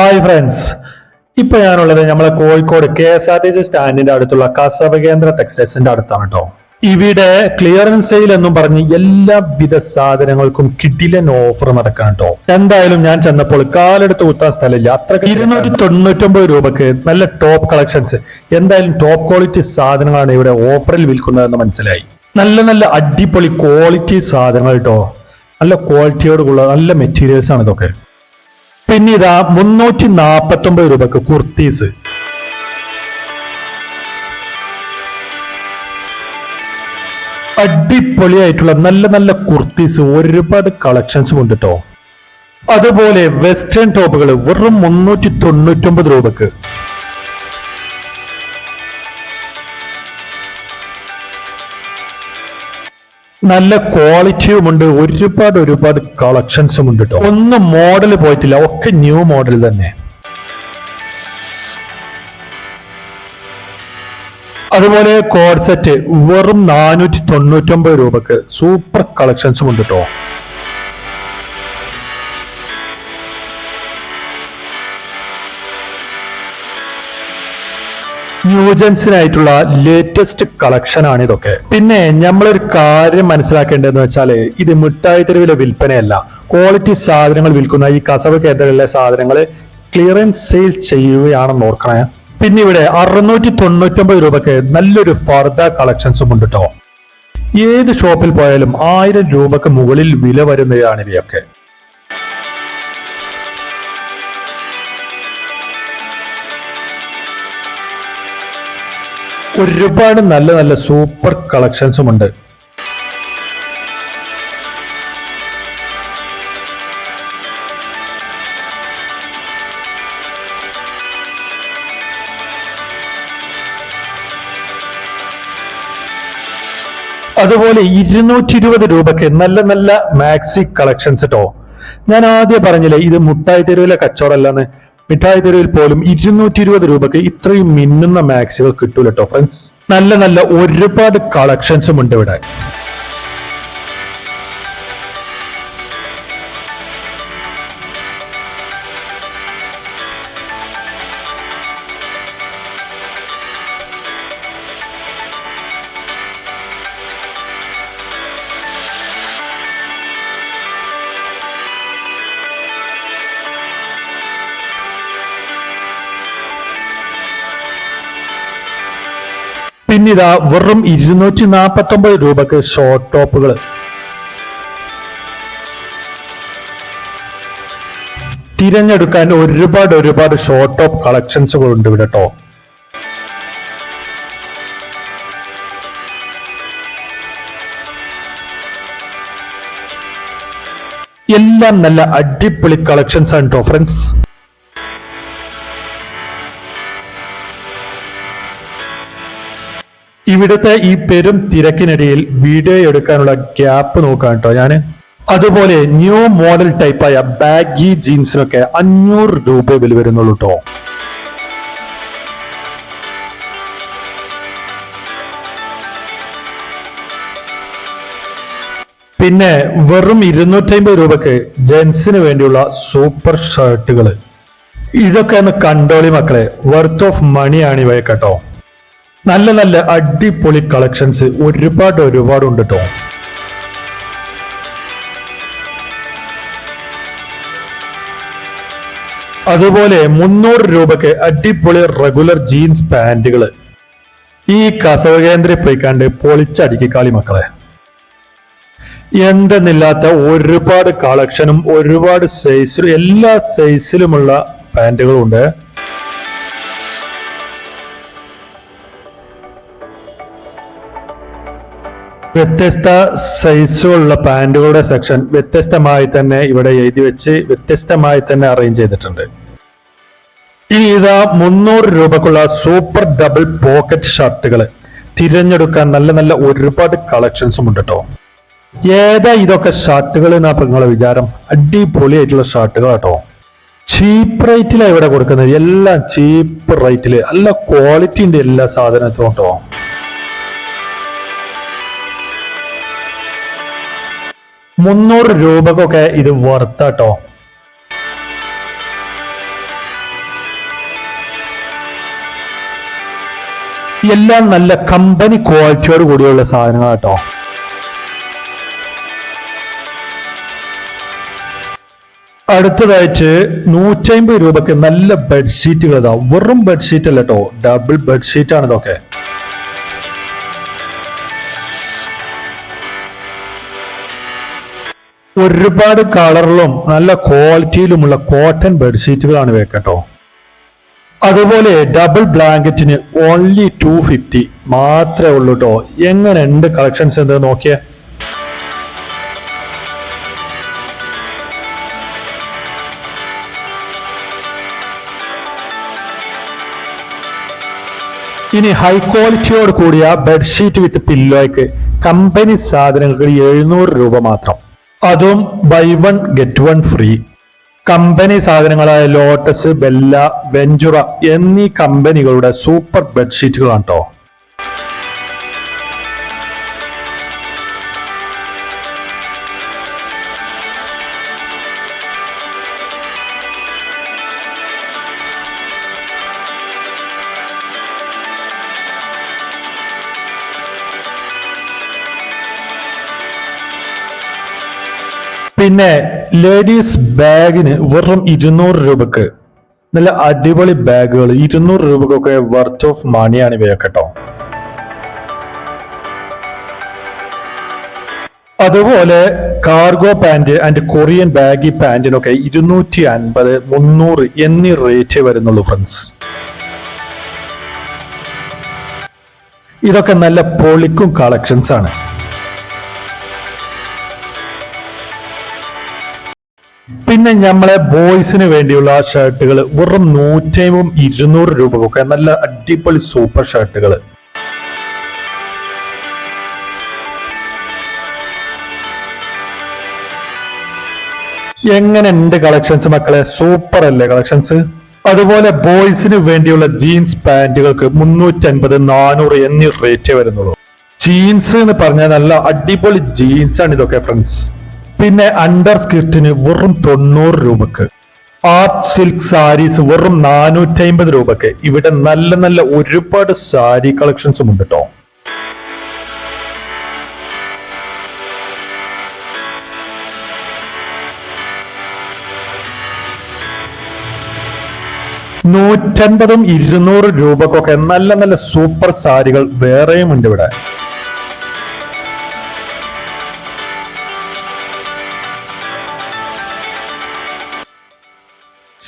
Hi friends ഇപ്പൊ ഞാനുള്ളത് നമ്മളെ Kozhikode K S R T C സ്റ്റാൻഡിന്റെ അടുത്തുള്ള കസവ കേന്ദ്ര ടെക്സ്റ്റൈൽസിന്റെ അടുത്താണ് കേട്ടോ ഇവിടെ ക്ലിയറൻസ് സെയിൽ എന്നും പറഞ്ഞ് എല്ലാവിധ സാധനങ്ങൾക്കും കിഡിലൻ ഓഫർ നടക്കണം കേട്ടോ എന്തായാലും ഞാൻ ചെന്നപ്പോൾ കാലെടുത്ത് കുത്താൻ സ്ഥലമില്ല. അത്ര ഇരുന്നൂറ്റി തൊണ്ണൂറ്റൊമ്പത് രൂപക്ക് നല്ല ടോപ്പ് കളക്ഷൻസ് എന്തായാലും ടോപ്പ് ക്വാളിറ്റി സാധനങ്ങളാണ് ഇവിടെ ഓഫറിൽ വിൽക്കുന്നതെന്ന് മനസ്സിലായി. നല്ല നല്ല അടിപൊളി ക്വാളിറ്റി സാധനങ്ങൾ കേട്ടോ നല്ല ക്വാളിറ്റിയോടുള്ള നല്ല മെറ്റീരിയൽസ് ആണ് ഇതൊക്കെ. പിന്നെ ഇതാ മുന്നൂറ്റി നാപ്പത്തി ഒമ്പത് രൂപക്ക് കുർത്തീസ്. അടിപൊളിയായിട്ടുള്ള നല്ല നല്ല കുർത്തീസ് ഒരുപാട് കളക്ഷൻസ് ഉണ്ട് കേട്ടോ അതുപോലെ വെസ്റ്റേൺ ടോപ്പുകൾ വെറും മുന്നൂറ്റി തൊണ്ണൂറ്റി ഒമ്പത് രൂപക്ക് നല്ല ക്വാളിറ്റിയും ഉണ്ട് ഒരുപാട് ഒരുപാട് കളക്ഷൻസും ഉണ്ട് കേട്ടോ ഒന്നും മോഡൽ പോയിട്ടില്ല ഒക്കെ ന്യൂ മോഡൽ തന്നെ. അതുപോലെ കോഡ് സെറ്റ് വെറും നാനൂറ്റി തൊണ്ണൂറ്റി ഒമ്പത് രൂപക്ക് സൂപ്പർ കളക്ഷൻസും ഉണ്ട് കേട്ടോ ന്യൂജൻസിനായിട്ടുള്ള ലേറ്റസ്റ്റ് കളക്ഷൻ ആണ് ഇതൊക്കെ. പിന്നെ നമ്മളൊരു കാര്യം മനസ്സിലാക്കേണ്ടതെന്ന് വെച്ചാൽ ഇത് മിഠായി തെരുവിലെ വിൽപ്പനയല്ല. ക്വാളിറ്റി സാധനങ്ങൾ വിൽക്കുന്ന ഈ കസവ് കേന്ദ്രങ്ങളിലെ സാധനങ്ങൾ ക്ലിയറൻസ് സെയിൽ ചെയ്യുകയാണെന്ന് ഓർക്കണേ. പിന്നെ ഇവിടെ അറുന്നൂറ്റി തൊണ്ണൂറ്റൊമ്പത് രൂപക്ക് നല്ലൊരു ഫർദ കളക്ഷൻസും ഉണ്ട് കേട്ടോ ഏത് ഷോപ്പിൽ പോയാലും ആയിരം രൂപക്ക് മുകളിൽ വില വരുന്നതാണ് ഇവയൊക്കെ. ഒരുപാട് നല്ല നല്ല സൂപ്പർ കളക്ഷൻസും ഉണ്ട്. അതുപോലെ ഇരുന്നൂറ്റി ഇരുപത് രൂപക്ക് നല്ല നല്ല മാക്സി കളക്ഷൻസ് കേട്ടോ ഞാൻ ആദ്യം പറഞ്ഞില്ലേ ഇത് മുട്ടായി തെരുവിലെ കച്ചവടമല്ലെന്ന്. മിഠായി തെരുവിൽ പോലും ഇരുന്നൂറ്റി ഇരുപത് രൂപക്ക് ഇത്രയും മിന്നുന്ന മാക്സികൾ കിട്ടൂല കേട്ടോ ഫ്രണ്ട്സ് നല്ല നല്ല ഒരുപാട് കളക്ഷൻസും ഉണ്ട് ഇവിടെ. പിന്നിതാ വെറും ഇരുന്നൂറ്റി നാൽപ്പത്തി ഒമ്പത് രൂപക്ക് ഷോർട്ട് ടോപ്പുകൾ. തിരഞ്ഞെടുക്കാൻ ഒരുപാട് ഒരുപാട് ഷോർട്ട് ടോപ്പ് കളക്ഷൻസുകൾ ഉണ്ട് ഇവിടെ കേട്ടോ എല്ലാം നല്ല അടിപൊളി കളക്ഷൻസ് ആണ് കേട്ടോ ഫ്രണ്ട്സ് ഇവിടുത്തെ ഈ പെരും തിരക്കിനിടയിൽ വീഡിയോ എടുക്കാനുള്ള ഗ്യാപ്പ് നോക്കാം കേട്ടോ ഞാൻ. അതുപോലെ ന്യൂ മോഡൽ ടൈപ്പായ ബാഗി ജീൻസിനൊക്കെ അഞ്ഞൂറ് രൂപ വില വരുന്നുള്ളൂ കേട്ടോ പിന്നെ വെറും ഇരുന്നൂറ്റി അമ്പത് രൂപക്ക് ജെൻസിന് വേണ്ടിയുള്ള സൂപ്പർ ഷർട്ടുകൾ ഇതൊക്കെ ഒന്ന് കണ്ടോളി മക്കളെ വർത്ത് ഓഫ് മണിയാണ് ഇവയെ കേട്ടോ നല്ല നല്ല അടിപൊളി കളക്ഷൻസ് ഒരുപാട് ഒരുപാട് ഉണ്ട് കേട്ടോ അതുപോലെ മുന്നൂറ് രൂപക്ക് അടിപൊളി റെഗുലർ ജീൻസ് പാന്റുകൾ ഈ കസവ കേന്ദ്രം പോയിക്കാണ്ട് പൊളിച്ചടിക്കാളി മക്കളെ. എന്തെന്നില്ലാത്ത ഒരുപാട് കളക്ഷനും ഒരുപാട് സൈസിലും എല്ലാ സൈസിലുമുള്ള പാന്റുകളും വ്യത്യസ്ത സൈസുകളുള്ള പാൻറുകളുടെ സെക്ഷൻ വ്യത്യസ്തമായി തന്നെ ഇവിടെ എഴുതി വെച്ച് വ്യത്യസ്തമായി തന്നെ അറേഞ്ച് ചെയ്തിട്ടുണ്ട്. ഇനി ഇതാ മുന്നൂറ് രൂപക്കുള്ള സൂപ്പർ ഡബിൾ പോക്കറ്റ് ഷർട്ടുകൾ തിരഞ്ഞെടുക്കാൻ നല്ല നല്ല ഒരുപാട് കളക്ഷൻസും ഉണ്ട് കേട്ടോ ഏതാ ഇതൊക്കെ ഷർട്ടുകൾ എന്നാ നിങ്ങളെ വിചാരം? അടിപൊളിയായിട്ടുള്ള ഷർട്ടുകൾ കേട്ടോ ചീപ്പ് റേറ്റിലാണ് ഇവിടെ കൊടുക്കുന്നത്. എല്ലാം ചീപ്പ് റേറ്റിൽ നല്ല ക്വാളിറ്റിന്റെ എല്ലാ സാധനത്തിനും കേട്ടോ മുന്നൂറ് രൂപക്കൊക്കെ ഇത് വർത്താട്ടോ എല്ലാം നല്ല കമ്പനി ക്വാളിറ്റിയോട് കൂടിയുള്ള സാധനങ്ങൾ കേട്ടോ അടുത്തതായിട്ട് നൂറ്റമ്പത് രൂപക്ക് നല്ല ബെഡ്ഷീറ്റുകൾ ഇതാ വെറും ബെഡ്ഷീറ്റ് അല്ല കേട്ടോ ഡബിൾ ബെഡ്ഷീറ്റ് ആണ് ഇതൊക്കെ ഒരുപാട് കളറിലും നല്ല ക്വാളിറ്റിയിലുമുള്ള കോട്ടൺ ബെഡ്ഷീറ്റുകളാണ് വെക്കട്ടോ അതുപോലെ ഡബിൾ ബ്ലാങ്കറ്റിന് ഓൺലി ടു ഫിഫ്റ്റി മാത്രമേ ഉള്ളൂ കേട്ടോ എങ്ങനെ ഉണ്ട് കളക്ഷൻസ് എന്ത് നോക്കിയേ. ഇനി ഹൈ ക്വാളിറ്റിയോട് കൂടിയ ബെഡ്ഷീറ്റ് വിത്ത് പില്ലോയ്ക്ക് കമ്പനി സാധനങ്ങൾക്ക് എഴുന്നൂറ് രൂപ മാത്രം. അതും buy one get one free company സാധനങ്ങളായ Lotus Bella Ventura എന്നീ കമ്പനികളുടെ സൂപ്പർ ബെഡ്ഷീറ്റുകളാണ് കേട്ടോ പിന്നെ ലേഡീസ് ബാഗിന് വെറും ഇരുന്നൂറ് രൂപക്ക് നല്ല അടിപൊളി ബാഗുകൾ ഇരുന്നൂറ് രൂപക്കൊക്കെ വർത്ത് ഓഫ് മണിയാണ് ഇവയൊക്കെ കേട്ടോ. അതുപോലെ cargo pant and Korean baggy പാന്റിനൊക്കെ ഇരുന്നൂറ്റി അൻപത് മുന്നൂറ് എന്നീ റേറ്റ് വരുന്നുള്ളൂ ഫ്രണ്ട്സ് ഇതൊക്കെ നല്ല പൊളിക്കും കളക്ഷൻസ് ആണ് പിന്നെ നമ്മളെ ബോയ്സിന് വേണ്ടിയുള്ള ഷർട്ടുകൾ വെറും നൂറ്റമ്പതും ഇരുന്നൂറ് രൂപക്കൊക്കെ നല്ല അടിപൊളി സൂപ്പർ ഷർട്ടുകൾ എങ്ങനെ ഉണ്ട് കളക്ഷൻസ് മക്കളെ? സൂപ്പർ അല്ലേ കളക്ഷൻസ് അതുപോലെ ബോയ്സിന് വേണ്ടിയുള്ള ജീൻസ് പാന്റുകൾക്ക് മുന്നൂറ്റി അൻപത് നാനൂറ് എന്നീ റേറ്റ് വരുന്നുള്ളൂ ജീൻസ് എന്ന് പറഞ്ഞാൽ നല്ല അടിപൊളി ജീൻസ് ആണ് ഇതൊക്കെ ഫ്രണ്ട്സ് പിന്നെ അണ്ടർ സ്കിർട്ടിന് വെറും തൊണ്ണൂറ് രൂപക്ക്. ആർട്ട് സിൽക്ക് സാരീസ് വെറും നാനൂറ്റി അമ്പത് രൂപക്ക്. ഇവിടെ നല്ല നല്ല ഒരുപാട് സാരി കളക്ഷൻസും ഉണ്ട് കേട്ടോ നൂറ്റൻപതും ഇരുന്നൂറ് രൂപക്കൊക്കെ നല്ല നല്ല സൂപ്പർ സാരികൾ വേറെയും ഉണ്ട് ഇവിടെ.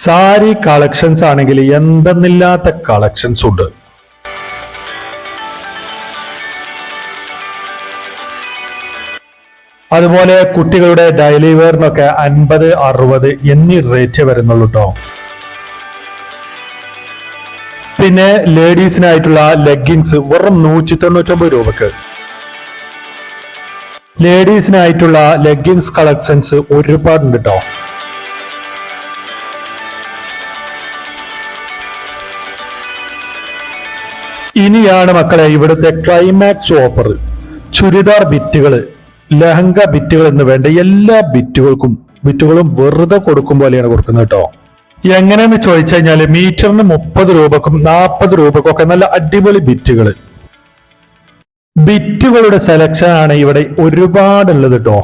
സാരി കളക്ഷൻസ് ആണെങ്കിൽ എന്തെന്നില്ലാത്ത കളക്ഷൻസ് ഉണ്ട്. അതുപോലെ കുട്ടികളുടെ ഡെയിലി വെയറിനൊക്കെ അൻപത് അറുപത് എന്നീ റേറ്റ് വരുന്നുള്ളൂ കേട്ടോ പിന്നെ ലേഡീസിനായിട്ടുള്ള ലെഗിങ്സ് വെറും നൂറ്റി തൊണ്ണൂറ്റൊമ്പത് രൂപക്ക്. ലേഡീസിനായിട്ടുള്ള ലെഗിങ്സ് കളക്ഷൻസ് ഒരുപാടുണ്ട് കേട്ടോ ഇനിയാണ് മക്കളെ ഇവിടുത്തെ ക്ലൈമാക്സ് ഓഫർ ചുരിദാർ ബിറ്റുകൾ ലഹങ്ക ബിറ്റുകൾ എന്ന് വേണ്ട എല്ലാ ബിറ്റുകൾക്കും ബിറ്റുകളും വെറുതെ കൊടുക്കും പോലെയാണ് കൊടുക്കുന്നത് കേട്ടോ. എങ്ങനെയെന്ന് ചോദിച്ചു കഴിഞ്ഞാൽ മീറ്ററിന് മുപ്പത് രൂപക്കും നാൽപ്പത് രൂപക്കും ഒക്കെ നല്ല അടിപൊളി ബിറ്റുകൾ ബിറ്റുകളുടെ സെലക്ഷൻ ആണ് ഇവിടെ ഒരുപാടുള്ളത് കേട്ടോ.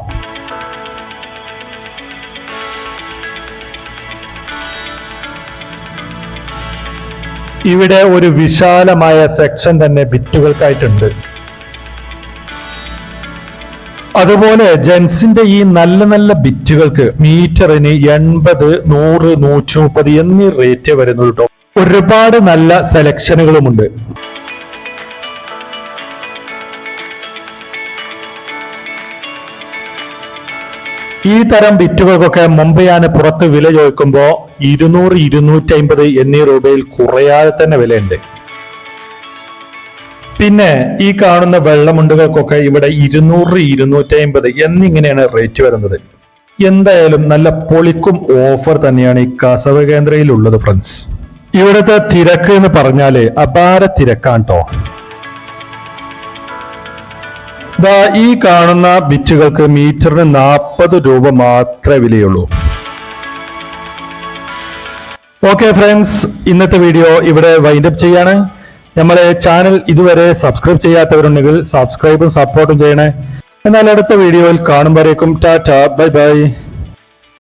ഇവിടെ ഒരു വിശാലമായ സെക്ഷൻ തന്നെ ബിറ്റുകൾക്കായിട്ടുണ്ട് അതുപോലെ ജെൻസിന്റെ ഈ നല്ല നല്ല ബിറ്റുകൾക്ക് മീറ്ററിന് എൺപത് നൂറ് നൂറ്റി മുപ്പത് എന്നീ റേറ്റ് വരുന്നുണ്ടോ. ഒരുപാട് നല്ല സെലക്ഷനുകളുമുണ്ട് ഈ തരം ബിറ്റുകൾക്കൊക്കെ മുംബൈയാണ് പുറത്ത് വില ചോദിക്കുമ്പോൾ ഇരുന്നൂറ് ഇരുന്നൂറ്റി അമ്പത് എന്നീ രൂപയിൽ കുറയാതെ തന്നെ വിലയുണ്ട്. പിന്നെ ഈ കാണുന്ന വെള്ളമുണ്ടുകൾക്കൊക്കെ ഇവിടെ ഇരുന്നൂറ് ഇരുന്നൂറ്റി അമ്പത് എന്നിങ്ങനെയാണ് റേറ്റ് വരുന്നത്. എന്തായാലും നല്ല പൊളിക്കും ഓഫർ തന്നെയാണ് ഈ കസവ കേന്ദ്രയിൽ ഉള്ളത് ഫ്രണ്ട്സ് ഇവിടുത്തെ തിരക്ക് എന്ന് പറഞ്ഞാൽ അപാര തിരക്കാണ് കേട്ടോ ദാ ഈ കാണുന്ന ബിറ്റുകൾക്ക് മീറ്ററിന് നാൽപ്പത് രൂപ മാത്രമേ വിലയുള്ളൂ. ഓക്കെ ഫ്രണ്ട്സ് ഇന്നത്തെ വീഡിയോ ഇവിടെ വൈൻഡപ്പ് ചെയ്യാണ്. നമ്മളെ ചാനൽ ഇതുവരെ സബ്സ്ക്രൈബ് ചെയ്യാത്തവരുണ്ടെങ്കിൽ സബ്സ്ക്രൈബും സപ്പോർട്ടും ചെയ്യണേ. എന്നാൽ അടുത്ത വീഡിയോയിൽ കാണുമ്പോഴേക്കും ടാറ്റ ബൈ ബൈ